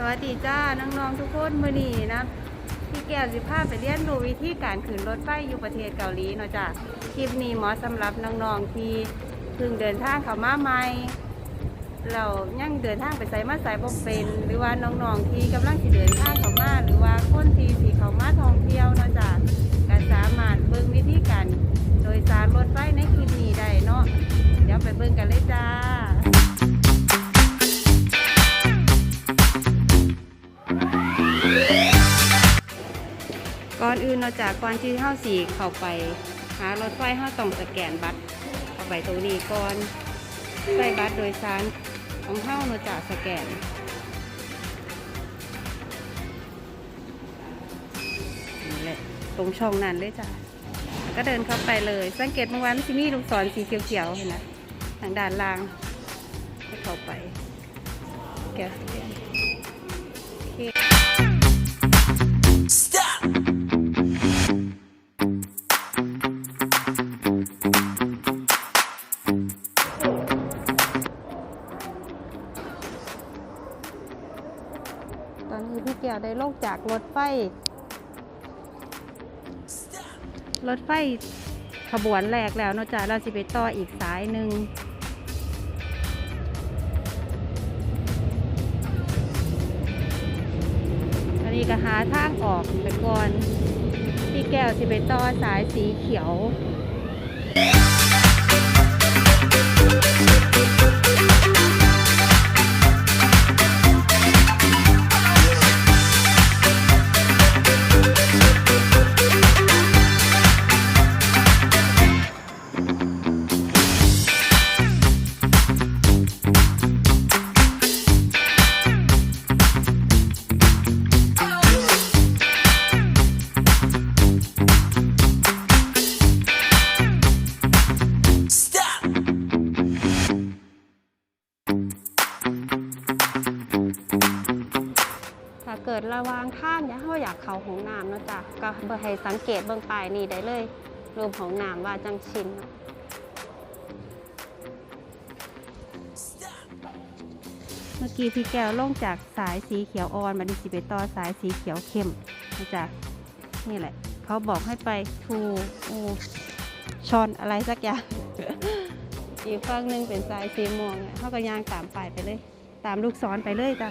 สวัสดีจ้าน้องๆทุกคนมื่อนี้นะพี่แก้วสิพาไปเรียนรู้วิธีการขึ้นรถไฟอยู่ประเทศเกาหลีเนาะจ้ะคลิปนี้เหมาะสำหรับน้องๆที่เพิ่งเดินทางเข้ามาใหม่เรายังเดินทางไปไสมาใส่บ่เป็น หรือว่าน้องๆที่กำลังสิเดินทางเข้ามา อื่นเราจากก่อนที่เฮาสีเข้าไป หารถไฟเฮาต้องสแกนบัตรเข้าไปตรงนี้ก่อนใส่บัตรโดยสารของเฮาเราจากสแกนนี่แหละตรงช่องนั้นเลยจ้ะก็เดินเข้าไปเลย สังเกตเมื่อวานที่มีลูกศรสีเขียวๆเห็นไหมทางด้านล่างให้เข้าไปแกะสแกนโได้ลงจากรถไฟ รถไฟขบวนแรกแล้วเนอกจากเราสิไปต่ออีกสายหนึ่งตอนนี้ก็หาทางออกไปก่อน พี่แก้วสิไปต่อสายสีเขียวถ้า เนี่ยเราอยากเข้าห้องน้ำเนาะจ๊ะก็เบอร์ให้สังเกตเบื้องปลายนี่ได้เลยรวมห้องน้ำว่าจังชินเมื่อกี้พี่แก้วลงจากสายสีเขียวอ่อนมาดิสิไปต่อสายสีเขียวเข้มนะจ๊ะนี่แหละ เขาบอกให้ไปทูอูชอนอะไรสักอย่างอีกฝั่งหนึ่งเป็นสายสีม่วงเนี่ยเขาก็ย่างตามไปายไปเลย ตามลูกศรไปเลยจ้ะ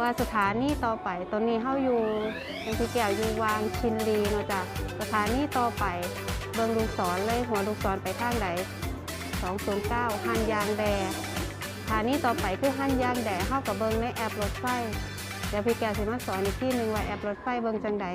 ว่าสถานีต่อไปตอนนี้เข้าอยู่เป็นที่แก้วอยู่วางชินรีเนาะจ้ะสถานีต่อไปเบิงลูกศรเลยหัวลูกศรไปทางใด209หันยางแดสถานีต่อไปคือหันยางแดเข้ากับเบิงในแอปรถไฟเดี๋ยวพี่แก้วสิมาสอนอีกที่หนึ่งว่าแอปรถไฟเบิงจังใด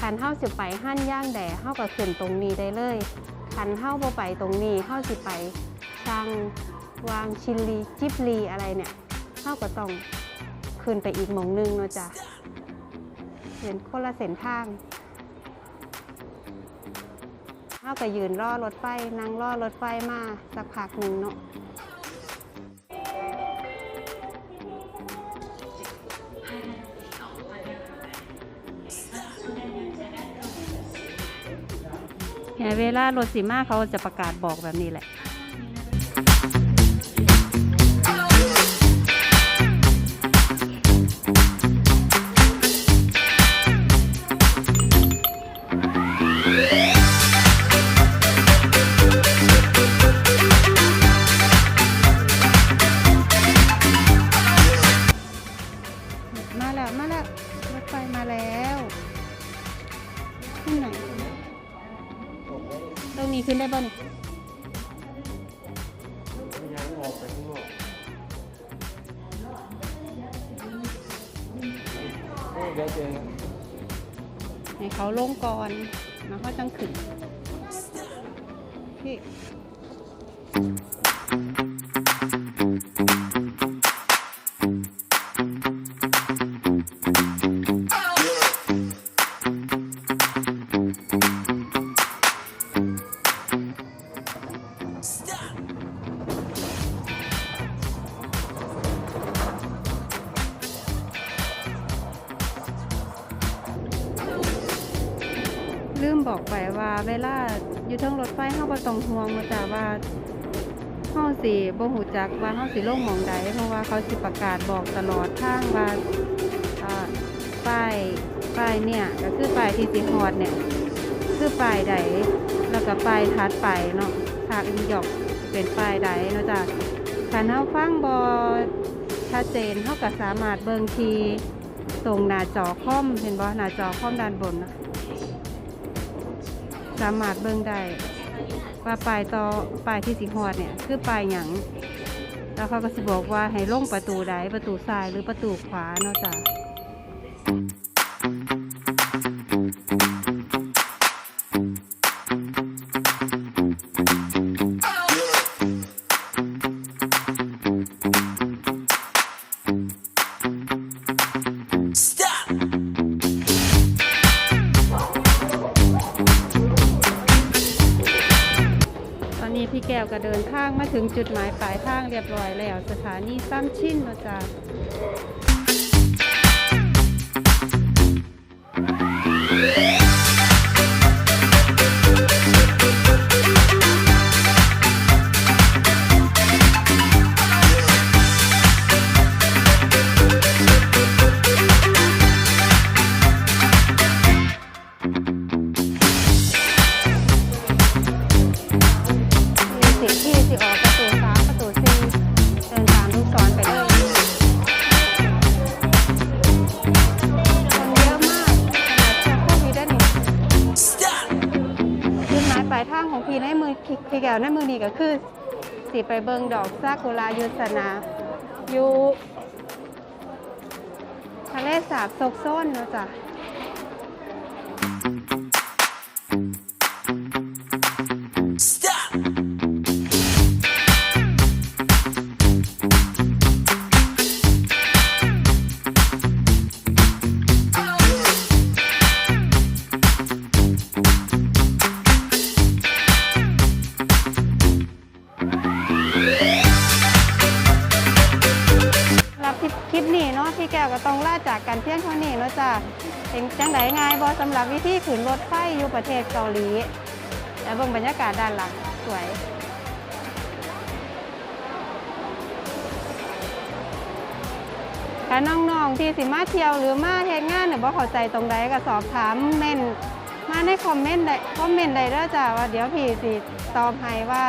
คันเฮาสิไปหั่นย่างแดเฮาก็ขึ้นตรงนี้ได้เลยคันเฮาบ่ไปตรงนี้เฮาสิไปช่าง วางชิลลีจิบลีอะไรเนี่ยเฮาก็ต้องขึ้นไปอีกหมองหนึงเนาะจ้ะเห็นคนละเส้นทางเฮาก็ยืนรอรถไฟนั่งรอรถไฟมาสักพักหนึ่งเนาะเฮียเวลารถสีมาเขาจะประกาศบอกแบบนี้แหละ ได้เจอให้เขาลงก่อนแล้วเขาจังขึ้นพี่ บอกไปว่าเวลาอยู่เทิงรถไฟเฮาบ่ต้องห่วงว่าจ้ะว่าเฮาสิบ่ฮู้จักว่าเฮาสิลงหม่องใดเพราะว่าเขาสิประกาศบอกตลอดทางว่าอ่าป้ายป้ายเนี่ยก็คือป้ายที่สิฮอดเนี่ยคือป้ายใดแล้วก็ป้ายถัดไปเนาะทางอีหยอกเป็นป้ายใดเนาะจ้ะคันเฮาฟังบ่ชัดเจนเฮาก็สามารถเบิ่งที่ตรงหน้าจอคอมเห็นบ่หน้าจอคอมด้านบนนะ สามารถเบิ่งได้ว่าปลายต่อปลายที่สีหอดเนี่ยคือปลายหยังแล้วเขาก็จะบอกว่าให้ลงประตูใดประตูซ้ายหรือประตูขวาเนาะจ้ะ อนนี้พี่แก้วก็เดินทางมาถึงจุดหมายปลายทางเรียบร้อยแล้ว สถานีซ้ำชิ้นนาะจ๊ะมี ที่แก้วในมือนี้ก็คือสิไปเบิงดอกซากุระยุสนาอยู่ทะเลสาบซกโซนเนาะจ้ะ จ้ะเป็นจังไดง่ายบอสำหรับวิธีขึ้นรถไฟอยู่ประเทศเกาหลีแล้วเบิ่งบรรยากาศด้านหลังสวยถ้าน้องๆที่สิมาเที่ยวหรือมาเฮ็ดงานเนี่ยบ่เข้าใจตรงใดก็สอบถามเม่นมาในคอมเมนต์ได้คอมเมนต์ได้เด้อจ้ะว่าเดี๋ยวพี่สิตอบให้ว่า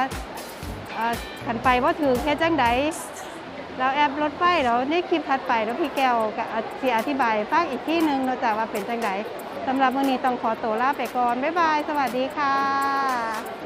ขันไปว่าถือเฮ็ดจังใด แล้วแอปรถไฟแล้วในคลิปถัดไปแล้วพี่แก้วก็สิอธิบายฟังอีกที่หนึ่งเนาจากว่าเป็นจังไดสำหรับวันนี้ต้องขอตัวลาไปก่อน บ๊ายบาย สวัสดีค่ะ